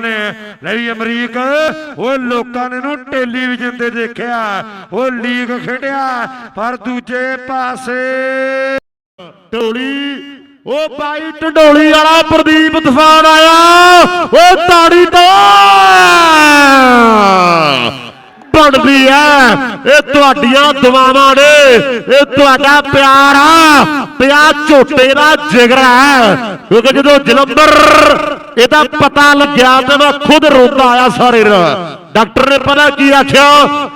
ਨੇ ਲੈ ਵੀ ਅਮਰੀਕ। ਉਹ ਲੋਕਾਂ ਨੇ ਨੂੰ ਟੈਲੀਵਿਜ਼ਨ ਤੇ ਦੇਖਿਆ। ਉਹ ਲੀਗ ਖੇਡਿਆ, ਪਰ ਦੂਜੇ ਪਾਸੇ ਢੋਲੀ ਉਹ ਬਾਈ ਢੰਡੋਲੀ ਵਾਲਾ ਪ੍ਰਦੀਪ ਤੂਫਾਨ ਆਇਆ। ਉਹ ਤਾੜੀ ਤੋਂ ਬਣਦੀ ਐ। ਇਹ ਤੁਹਾਡੀਆਂ ਦੁਆਵਾਂ ਨੇ। ਇਹ ਤੁਹਾਡਾ ਪਿਆਰ ਆ। ਪਿਆ ਝੋਟੇ ਦਾ ਜਿਗਰ ਹੈ। ਕਿਉਂਕਿ ਜਦੋਂ ਜਲੰਧਰ ਇਹਦਾ ਪਤਾ ਲੱਗਿਆ ਤੇ ਮੈਂ ਖੁਦ ਰੋਂਦਾ ਆਇਆ ਸਾਰੇ ਰ। ਡਾਕਟਰ ਨੇ ਪਤਾ ਕੀ ਆਖਿਆ?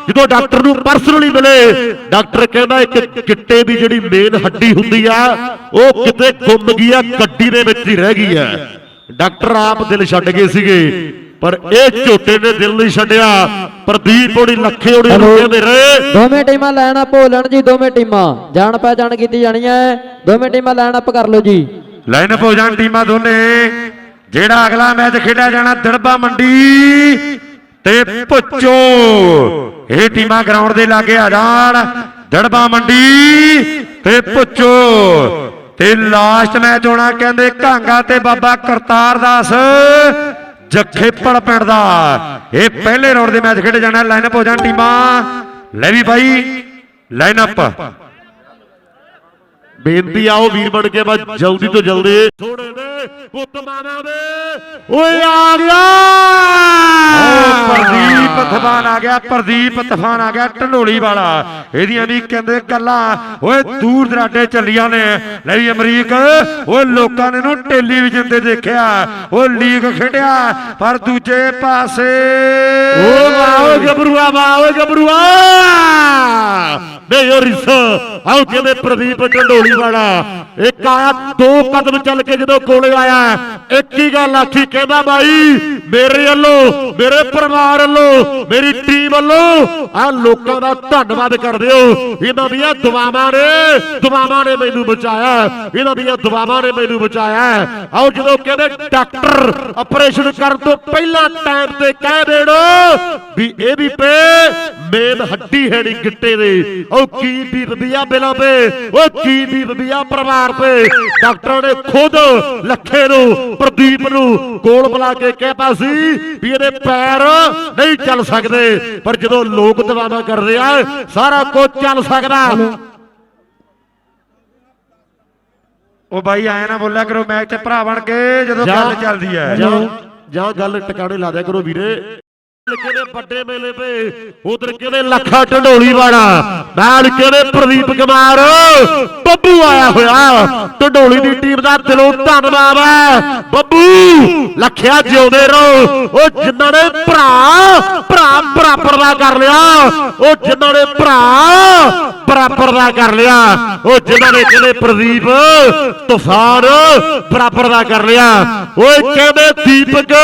ਜਦੋਂ ਡਾਕਟਰ ਨੂੰ ਪਰਸਨਲੀ ਮਿਲੇ ਡਾਕਟਰ ਕਹਿੰਦਾ ਇੱਕ ਗਿੱਟੇ ਦੀ ਜਿਹੜੀ ਮੇਨ ਹੱਡੀ ਹੁੰਦੀ ਆ ਉਹ ਕਿਤੇ ਗੁੰਮ ਗਈ ਆ ਗੱਡੀ ਦੇ ਵਿੱਚ ਹੀ ਰਹਿ ਗਈ ਆ। ਡਾਕਟਰ ਆਪ ਦਿਲ ਛੱਡ ਗਏ ਸੀਗੇ ਪਰ ਇਹ ਝੋਟੇ ਨੇ ਦਿਲ ਨਹੀਂ ਛੱਡਿਆ। ਪ੍ਰਦੀਪ ਹੋਣੀ ਲੱਖੇ ਹੋਣੀ ਨੂੰ ਕਹਿੰਦੇ ਰਹੇ। ਦੋਵੇਂ ਟੀਮਾਂ ਲਾਈਨ ਅਪ ਹੋ ਲੈਣ ਜੀ ਦੋਵੇਂ ਟੀਮਾਂ। ਜਾਣ ਪਹਿਚਾਣ ਕੀਤੀ ਜਾਣੀ ਹੈ। ਦੋਵੇਂ ਟੀਮਾਂ ਲਾਈਨ ਅਪ ਕਰ ਲਓ ਜੀ। ਲਾਈਨ ਅਪ ਹੋ ਜਾਣ ਟੀਮਾਂ ਦੋਨੇ। ਜਿਹੜਾ ਅਗਲਾ ਮੈਚ ਖੇਡਿਆ ਜਾਣਾ ਦੜਬਾ ਮੰਡੀ ਤੇ ਪੁੱਚੋ ਇਹ ਟੀਮਾਂ ਗਰਾਊਂਡ ਦੇ ਲਾਗੇ ਆ ਜਾਣ। ਦੜਬਾ ਮੰਡੀ ਤੇ ਪੁੱਚੋ ਤੇ ਲਾਸਟ ਮੈਚ ਹੋਣਾ ਕਹਿੰਦੇ ਘਾਂਗਾ ਤੇ ਬਾਬਾ ਕਰਤਾਰ ਦਾਸ ਜਖੇਪੜ ਪਿੰਡ ਦਾ। ਇਹ ਪਹਿਲੇ ਰਾਉਂਡ ਦੇ ਮੈਚ ਖੇਡੇ ਜਾਣਾ ਲਾਈਨ ਅਪ ਹੋ ਜਾਣ ਟੀਮਾਂ। ਲੈ ਵੀ ਭਾਈ ਲਾਈਨ ਅਪ ਬੇਨਤੀ ਆਓ ਵੀਰ ਬਣ ਕੇ ਬਸ ਜਲਦੀ ਤੋਂ ਜਲਦੀ ਥੋੜੇ ਨੇ ਪੁੱਤ ਮਾਨਾ ਦੇ। ਓਏ ਆ ਗਿਆ। ਪ੍ਰਦੀਪ ਤੂਫਾਨ ਆ ਗਿਆ ਪ੍ਰਦੀਪ ਤੂਫਾਨ ਆ ਗਿਆ ਢੰਡੋਲੀ ਵਾਲਾ। ਇਹਦੀਆਂ ਵੀ ਕਹਿੰਦੇ ਕੱਲਾ ਓਏ ਦੂਰ ਦਰਾਡੇ ਚੱਲੀਆਂ ਨੇ। ਲੈ ਵੀ ਅਮਰੀਕ ਓਏ ਲੋਕਾਂ ਨੇ ਨੂੰ ਟੈਲੀਵਿਜ਼ਨ ਤੇ ਦੇਖਿਆ। ਓ ਲੀਗ ਖੇਡਿਆ ਪਰ ਦੂਜੇ ਪਾਸੇ ਓ ਵਾਓ ਗੱਭਰੂਆ ਵਾਓ ਗੱਭਰੂਆ ਨਹੀਂ ਰਿਸ ਆਓ ਪ੍ਰਦੀਪ ਢੰਡੋਲੀ ਵਾਲਾ। ਇੱਕ ਆਇਆ, ਦੋ ਕਦਮ ਚੱਲ ਕੇ ਜਦੋਂ ਕੋਲੇ ਆਇਆ, ਇੱਕ ਹੀ ਗੱਲ ਆਖੀ, ਕਹਿੰਦਾ, ਬਾਈ, ਮੇਰੇ ਵੱਲੋਂ, ਮੇਰੇ ਪਰਿਵਾਰ ਵੱਲੋਂ, ਮੇਰੀ ਟੀਮ ਵੱਲੋਂ ਆ ਲੋਕਾਂ ਦਾ ਧੰਨਵਾਦ ਕਰਦੇ ਹੋ ਇਹਨਾਂ ਦੀਆਂ ਦੁਆਵਾਂ ਨੇ ਦੁਆਵਾਂ ਨੇ ਮੈਨੂੰ ਬਚਾਇਆ। ਇਹਨਾਂ ਦੀਆਂ ਦੁਆਵਾਂ ਨੇ ਮੈਨੂੰ ਬਚਾਇਆ। ਆਓ ਜਦੋਂ ਕਹਿੰਦੇ, ਡਾਕਟਰ ਆਪਰੇਸ਼ਨ ਕਰਨ ਤੋਂ ਪਹਿਲਾਂ ਟਾਈਮ ਤੇ ਕਹਿ ਦੇਣ ਵੀ ਇਹਦੀ ਪੇ ਮੇਨ ਹੱਡੀ ਹੈ ਨਹੀਂ ਗਿੱਟੇ ਦੇ। ਉਹ ਕੀ ਬੀਤਦੀ ਆ ਬਿਲਾਂ ਪੇ ਉਹ ਕੀ ਬੀਤਦੀ ਆ ਪਰਿਵਾਰ ਤੇ? ਡਾਕਟਰਾਂ ਨੇ ਖੁਦ ਲੱਖੇ ਨੂੰ ਪ੍ਰਦੀਪ ਨੂੰ ਕੋਲ ਬੁਲਾ ਕੇ ਕਹਿਤਾ ਸੀ ਵੀ ਇਹਦੇ ਪੈਰ ਨਹੀਂ ਚੱਲ ਸਕਦੇ। ਪਰ ਜਦੋਂ ਲੋਕ ਦਵਾਵਾਂ ਕਰਦੇ ਆ ਸਾਰਾ ਕੁਝ ਚੱਲ ਸਕਦਾ। ਉਹ ਬਾਈ ਆਇਆ ਨਾ ਬੋਲਿਆ ਕਰੋ ਮੈਚ ਤੇ ਭਰਾ ਬਣ ਕੇ ਜਦੋਂ ਗੱਲ ਚੱਲਦੀ ਹੈ। ਜਾਂ ਜਾਂ ਗੱਲ ਟਿਕਾਣੇ ਲਾ ਦਿਆ ਕਰੋ ਵੀਰੇ। ਕਿਹਦੇ ਵੱਡੇ ਮੇਲੇ ਤੇ? ਉਧਰ ਕਿਹਦੇ ਲੱਖਾ ਢੰਡੋਲੀ ਵਾਲਾ? ਨਾਲ ਕਿਹਦੇ ਪ੍ਰਦੀਪ ਕੁਮਾਰ? ਬੱਬੂ ਆਇਆ ਹੋਇਆ। ਢੰਡੋਲੀ ਦੀ ਟੀਮ ਦਾ ਦਿਲੋਂ ਧੰਨਵਾਦ ਹੈ। ਬੱਬੂ, ਲੱਖਿਆ ਜਿਉਂਦੇ ਰਹੋ। ਉਹ ਜਿਨ੍ਹਾਂ ਨੇ ਭਰਾ ਭਰਾ ਬਰਾਬਰ ਦਾ ਕਰ ਲਿਆ। ਉਹ ਜਿਨ੍ਹਾਂ ਨੇ ਭਰਾ ਬਰਾਬਰ ਦਾ ਕਰ ਲਿਆ। ਉਹ ਜਿਨ੍ਹਾਂ ਨੇ ਕਹਿੰਦੇ ਪ੍ਰਦੀਪ, ਤੂਫਾਨ ਬਰਾਬਰ ਦਾ ਕਰ ਲਿਆ। ਓਏ ਕਹਿੰਦੇ ਦੀਪਕ